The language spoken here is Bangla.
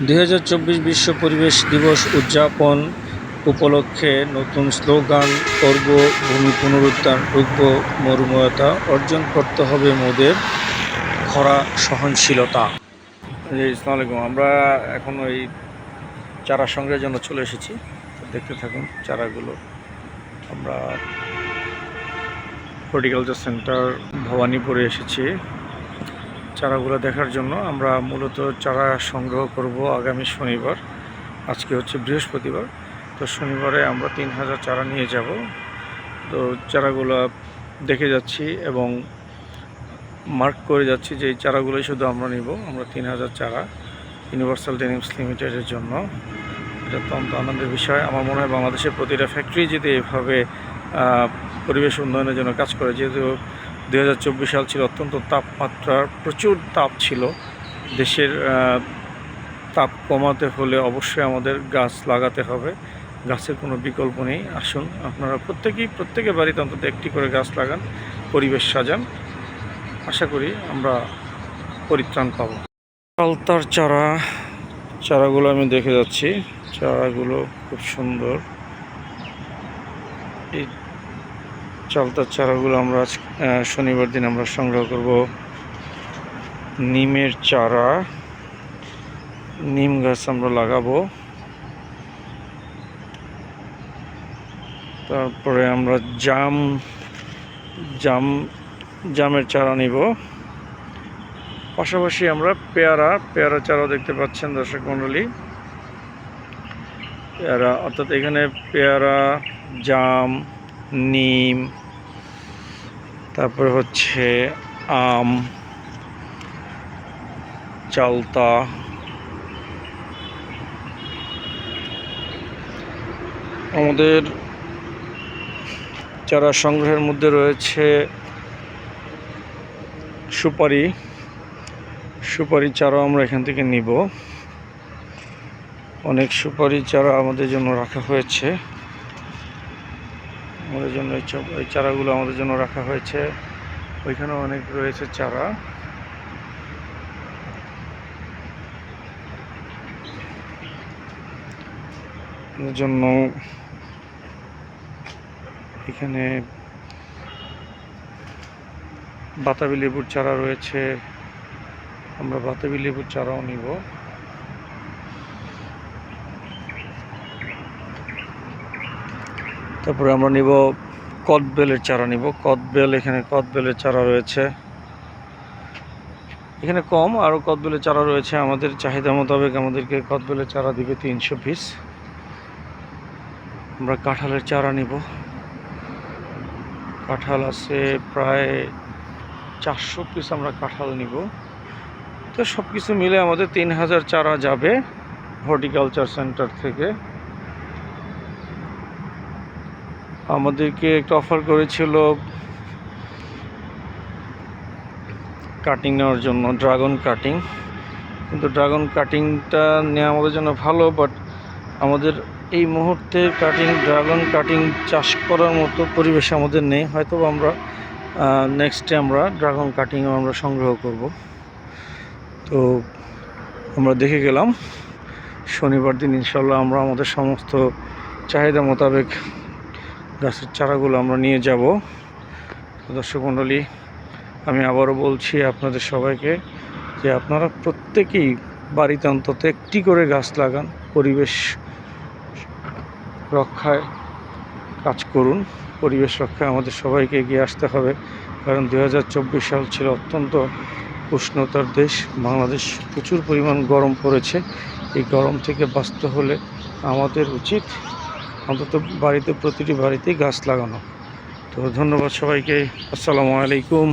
দুই বিশ্ব পরিবেশ দিবস উদযাপন উপলক্ষে নতুন স্লোগান করব ভূমি পুনরুদ্ধার রুখব মরুময়তা অর্জন করতে হবে মোদের খরা সহনশীলতা। ইসলাম আলাইকুম। আমরা এখন ওই চারা সংগ্রহের জন্য চলে এসেছি। দেখতে থাকুন চারাগুলো। আমরা হর্টিকালচার সেন্টার ভবানীপুরে এসেছি। চারাগুলো দেখার জন্য আমরা মূলত চারা সংগ্রহ করব আগামী শনিবার। আজকে হচ্ছে বৃহস্পতিবার, তো শনিবারে আমরা তিন হাজার চারা নিয়ে যাব। তো চারাগুলো দেখে যাচ্ছি এবং মার্ক করে যাচ্ছি যে এই চারাগুলোই শুধু আমরা নিব, আমরা তিন হাজার চারা ইউনিভার্সাল ডেনিমস লিমিটেডের জন্য। এটা অত্যন্ত আনন্দের বিষয়। আমার মনে হয় বাংলাদেশের প্রতিটা ফ্যাক্টরি যদি এভাবে পরিবেশ উন্নয়নের জন্য কাজ করে, যেহেতু দুই হাজার চব্বিশ সাল ছিল অত্যন্ত তাপমাত্রার, প্রচুর তাপ ছিল। দেশের তাপ কমাতে হলে অবশ্যই আমাদের গাছ লাগাতে হবে। গাছের কোনো বিকল্প নেই। আসুন, আপনারা প্রত্যেকেই প্রত্যেকের বাড়িতে অন্তত একটি করে গাছ লাগান, পরিবেশ সাজান। আশা করি আমরা পরিত্রাণ পাব। পালতার চারা, চারাগুলো আমি দেখে যাচ্ছি। চারাগুলো খুব সুন্দর। এই চালতার চারাগুলো আমরা শনিবার দিন আমরা সংগ্রহ করব। নিমের চারা, নিম গাছ আমরা লাগাবো। তারপরে আমরা জাম জাম, জামের চারা নিব। পাশাপাশি আমরা পেয়ারা পেয়ারা চারা দেখতে পাচ্ছেন দর্শক মণ্ডলী। পেয়ারা, অর্থাৎ এখানে পেয়ারা, জাম, নিম তারপরে হচ্ছে আম, চালতা, আমাদের চারা সংগ্রহের মধ্যে রয়েছে সুপারি। সুপারি চারা আমরা এখান থেকে নিব। অনেক সুপারি চারা আমাদের জন্য রাখা হয়েছে। আমাদের জন্য এই চারাগুলো আমাদের জন্য রাখা হয়েছে। ওইখানে অনেক রয়েছে চারা। জন্য এখানে বাতাবি লেবুর চারা রয়েছে। আমরা বাতাবি লেবুর চারাও নিব। তারপরে আমরা নিব কদবেলের চারা নিব। কদবেল, এখানে কদবেলের চারা রয়েছে। এখানে কম আরও কদবেলের চারা রয়েছে। আমাদের চাহিদা মোতাবেক আমাদেরকে কদবেলের চারা দিবে তিনশো পিস আমরা কাঁঠালের চারা নিব। কাঁঠাল আছে প্রায় চারশো পিস আমরা কাঁঠাল নিব। তো সব কিছু মিলে আমাদের তিন হাজার চারা যাবে হর্টিকালচার সেন্টার থেকে। আমাদেরকে একটা অফার করেছিল কাটিং নেওয়ার জন্য ড্রাগন কাটিং কিন্তু ড্রাগন কাটিংটা নেওয়া আমাদের জন্য ভালো বাট আমাদের এই মুহূর্তে কাটিং ড্রাগন কাটিং চাষ করার মতো পরিবেশ আমাদের নেই। হয়তো আমরা নেক্সটে আমরা ড্রাগন কাটিংও আমরা সংগ্রহ করব। তো আমরা দেখে গেলাম, শনিবার দিন ইনশাল্লাহ আমরা আমাদের সমস্ত চাহিদা মোতাবেক গাছের চারাগুলো আমরা নিয়ে যাব। দর্শক মণ্ডলী, আমি আবারও বলছি আপনাদের সবাইকে যে আপনারা প্রত্যেকেই বাড়িতে অন্তত একটি করে গাছ লাগান, পরিবেশ রক্ষায় কাজ করুন। পরিবেশ রক্ষায় আমাদের সবাইকে এগিয়ে আসতে হবে, কারণ দু হাজার চব্বিশ সাল ছিল অত্যন্ত উষ্ণতার দেশ, বাংলাদেশ প্রচুর পরিমাণ গরম পড়েছে। এই গরম থেকে বাঁচতে হলে আমাদের উচিত অন্তত বাড়িতে প্রতিটি বাড়িতেই গাছ লাগানো। তো ধন্যবাদ সবাইকে। আসসালামু আলাইকুম।